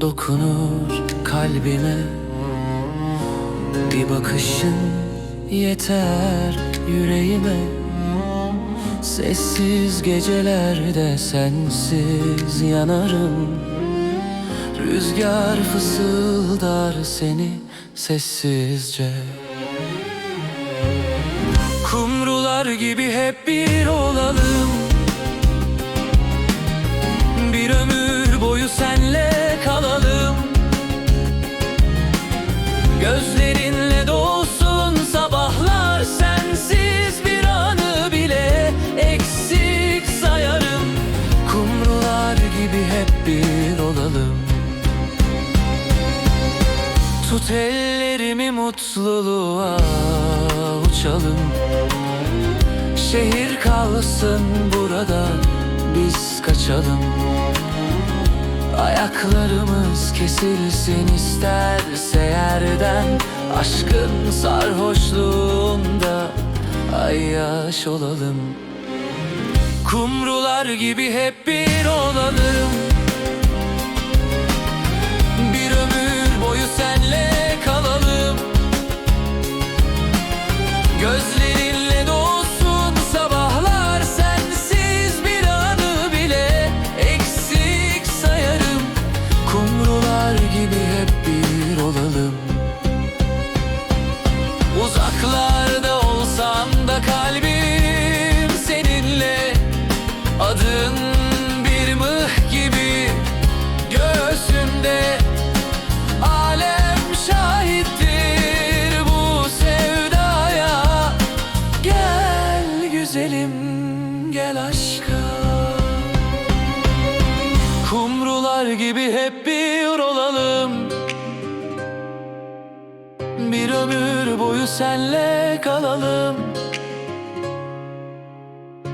dokunur kalbime. Bir bakışın yeter yüreğime. Sessiz gecelerde sensiz yanarım. Rüzgar fısıldar seni sessizce. Kumrular gibi hep bir olalım. Bir ömür Gözlerinle doğsun sabahlar Sensiz bir anı bile eksik sayarım. Kumrular gibi hep bir olalım. Tut ellerimi mutluluğa uçalım. Şehir kalsın burada biz kaçalım Ayaklarımız kesilsin isterse yerden Aşkın sarhoşluğunda ay yaş olalım. Kumrular gibi hep bir olalım güzelim gel aşka. Kumrular gibi hep bir olalım. Bir ömür boyu senle kalalım.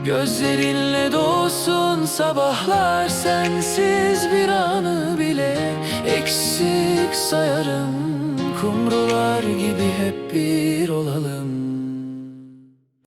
Gözlerinle doğsun sabahlar Sensiz bir anı bile eksik sayarım. Kumrular gibi hep bir olalım